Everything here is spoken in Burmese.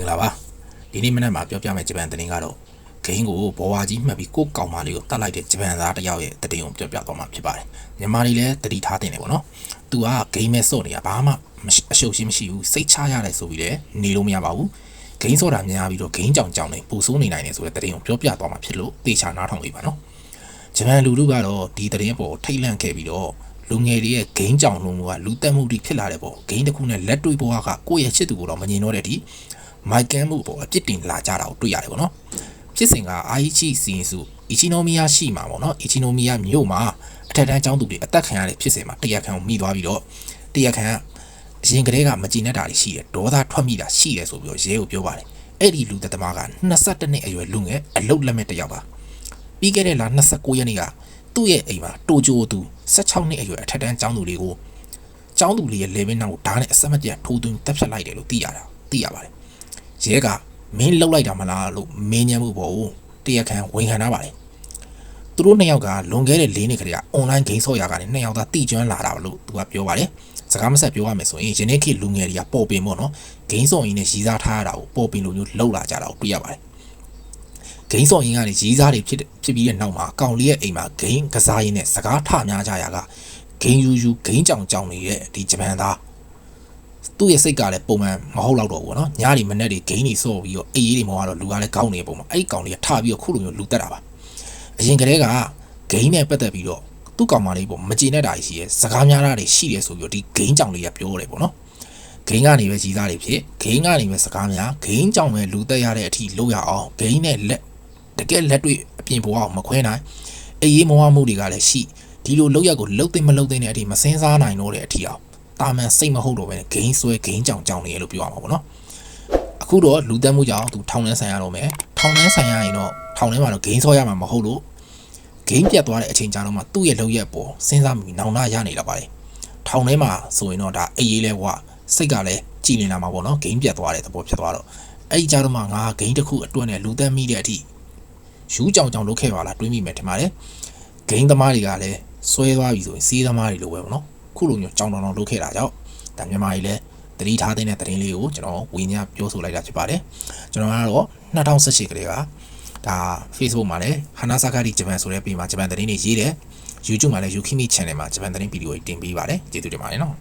င်္ဂလာပါဒီနေ့မနက်မှာပြောပြမယ့်ဂျပန်သတင်းကတော့ဂိမ်းကိုဘောဝါကြီးမှတ်ပြီးကိုယ့်ကောင်မလေးကိုတတ်လိုက်တဲ့ဂျပန်သားတစ်ယောက်ရဲ့သတင်းကိုပြောပြသွားမှာဖြစ်ပါတယ်မြန်မာတွေလည်းတတိထားတင်တယ်ပေါ့နော်သူကဂိမ်းမဲ့စော့နေတာဘာမှမရှိအရှုပ်ရှိမရှိဘူးစိတ်ချရတယ်ဆိုပြီးလည်းနေလို့မရပါဘူးဂိမ်းစော့တာများပြီးတော့ဂိမ်းကြောင်ကြောင်နေပူဆိုးနေနိုင်တယ်ဆိုတဲ့သတင်းကိုပြောပြသွားမှာဖြစ်လို့တေချာနားထောင်ပေးပါနော်ဂျပန်လူလူကတော့ဒီသတင်းပေါ်ထိတ်လန့်ခဲ့ပြီးတော့လူငယ်တွေရဲ့ဂိမ်းကြောင်လုံးကလူတက်မှုတွေဖြစ်လာတဲ့ပေါ့ဂိမ်းတစ်ခုနဲ့လက်တွေ့ဘဝကကိုယ့်ရဲ့ချစ်သူကိုတော့မငြင်တော့တဲ့အထိ မိုက်ကန်းမှုပေါ့အပြစ်တင်လာကြတာကိုတွေ့ရတယ်ပေါ့နော်ဖြစ်စဉ်ကအာဟိချိစီရင်စုအီချီနိုမီယာရှိမှာပေါ့နော်အီချီနိုမီယာမြို့မှာအထက်တန်းကျောင်းသူတွေအသက်ခံရတဲ့ဖြစ်စဉ်မှာတရားခံကိုမိသွားပြီးတော့တရားခံကအရင်ကတည်းကမကြည်နဲ့တာတွေရှိတယ်ဒေါသထွက်မိတာရှိတယ်ဆိုပြီးတော့ရဲကိုပြောပါတယ်အဲ့ဒီလူသက်သမားက22နှစ်အရွယ်လူငယ်အလုတ်လက်မဲ့တစ်ယောက်ပါပြီးခဲ့တဲ့လ29ရက်နေ့ကသူ့ရဲ့အိမ်မှာတိုဂျိုသူ16နှစ်အရွယ်အထက်တန်းကျောင်းသူတွေကိုကျောင်းသူလေးရဲ့လေဘင်းနောက်ကိုဓာတ်နဲ့အဆက်မပြတ်ထိုးသွင်းတက်ဖြတ်လိုက်တယ်လို့သိရတာသိရပါတယ် ရဲကမင်းလှုပ်လိုက်တာမလားလို့မင်းညံမှုပေါ့တရားခံဝန်ခံထားပါတယ်သူတို့နှစ်ယောက်ကလွန်ခဲ့တဲ့၄နှစ်ခရေကအွန်လိုင်းဂိမ်းဆော့ရာကနေနှစ်ယောက်သားတိကျွမ်းလာတာလို့သူကပြောပါတယ်စကားမဆက်ပြောရမယ်ဆိုရင်ယနေ့ခေတ်လူငယ်တွေကပေါ်ပင်ပေါ့နော်ဂိမ်းဆော့ရင်းနဲ့ရည်စားထားရတာကိုပေါ်ပင်လိုမျိုးလှုပ်လာကြတာကိုတွေ့ရပါတယ်ဂိမ်းစော်ရင်ကနေရီးစားတွေဖြစ်ဖြစ်ပြီးတဲ့နောက်မှာကောင်လေးရဲ့အိမ်မှာဂိမ်းကစားရင်းနဲ့စကားထများကြရာကဂိမ်းယူယူဂိမ်းကြောင်ကြောင်နေတဲ့ဒီဂျပန်သား သူ့ရဲ့စိတ်ကလည်းပုံမှန်မဟုတ်တော့ဘူးပေါ့နော်ညနေမနေ့တွေဂိမ်းတွေစော့ပြီးတော့အေးအေးတွေမောကတော့လူကလည်းကောင်းနေပုံမှာအဲ့ဒီကောင်လေးကထပြီးတော့ခုလိုမျိုးလူတက်တာပါအရင်ကတည်းကဂိမ်းနဲ့ပတ်သက်ပြီးတော့သူ့ကောင်မလေးပေါ့မကျေနပ်တာရှိရဲစကားများတာတွေရှိတယ်ဆိုပြီးတော့ဒီဂိမ်းကြောင်လေးကပြောတယ်ပေါ့နော်ဂိမ်းကနေပဲကြီးသားတွေဖြစ်ဂိမ်းကနေပဲစကားများဂိမ်းကြောင်ပဲလူတက်ရတဲ့အထိလုပ်ရအောင်ဂိမ်းနဲ့လက်တကယ်လက်တွေ့အပြင်ဘဝကိုမခွဲနိုင်အေးရေးမဝမှုတွေကလည်းရှိဒီလိုလောက်ရက်ကိုလှုပ်သိမ့်မလှုပ်သိမ့်တဲ့အထိမစင်းစားနိုင်တော့တဲ့အထိအောင် တာမန်စိတ်မဟုတ်တော့ပဲဂိမ်းဆွဲဂိမ်းကြောင်ကြောင်နေရလို့ပြောရမှာပေါ့နော်အခုတော့လူတက်မှုကြောင့်သူထောင်ထဲဆိုင်ရတော့မယ်ထောင်ထဲဆိုင်ရရင်တော့ထောင်ထဲမှာတော့ဂိမ်းဆွဲရမှာမဟုတ်လို့ဂိမ်းပြတ်သွားတဲ့အချိန်ကြာတော့မှသူ့ရဲ့လောက်ရက်ပေါ်စဉ်းစားမိနောင်နာရနေတော့ပါတယ်ထောင်ထဲမှာဆိုရင်တော့ဒါအေးရေးလဲဘဝစိတ်ကလည်းကြည်နေတာမှာပေါ့နော်ဂိမ်းပြတ်သွားတဲ့သဘောဖြစ်သွားတော့အဲ့ဒီကြတော့မှငါဂိမ်းတစ်ခုအတွတ်နဲ့လူတက်မိတဲ့အထိယူးကြောင်ကြောင်လုပ်ခဲ့ပါလားတွေးမိမယ်ထင်ပါတယ်ဂိမ်းသမားတွေကလည်းဆွဲသွားပြီဆိုရင်စီးသမားတွေလိုပဲပေါ့နော် ခုလိုမျိုးကြောင်တောင်တောင်လုပ်ခဲ့တာကြောင့်ဒါမြန်မာကြီးလည်းတတိထားတဲ့သတင်းလေးကိုကျွန်တော်ဝင်းညပြောဆိုလိုက်တာဖြစ်ပါတယ်ကျွန်တော်ကတော့2018ကလေးကဒါ Facebook မှာလည်း Hanasakari Japan ဆိုတဲ့ page မှာဂျပန်သတင်းတွေရေးတယ် YouTube မှာလည်း Yukimi Channel မှာဂျပန်သတင်းဗီဒီယိုတွေတင်ပေးပါတယ်ကျေးဇူးတင်ပါတယ်နော်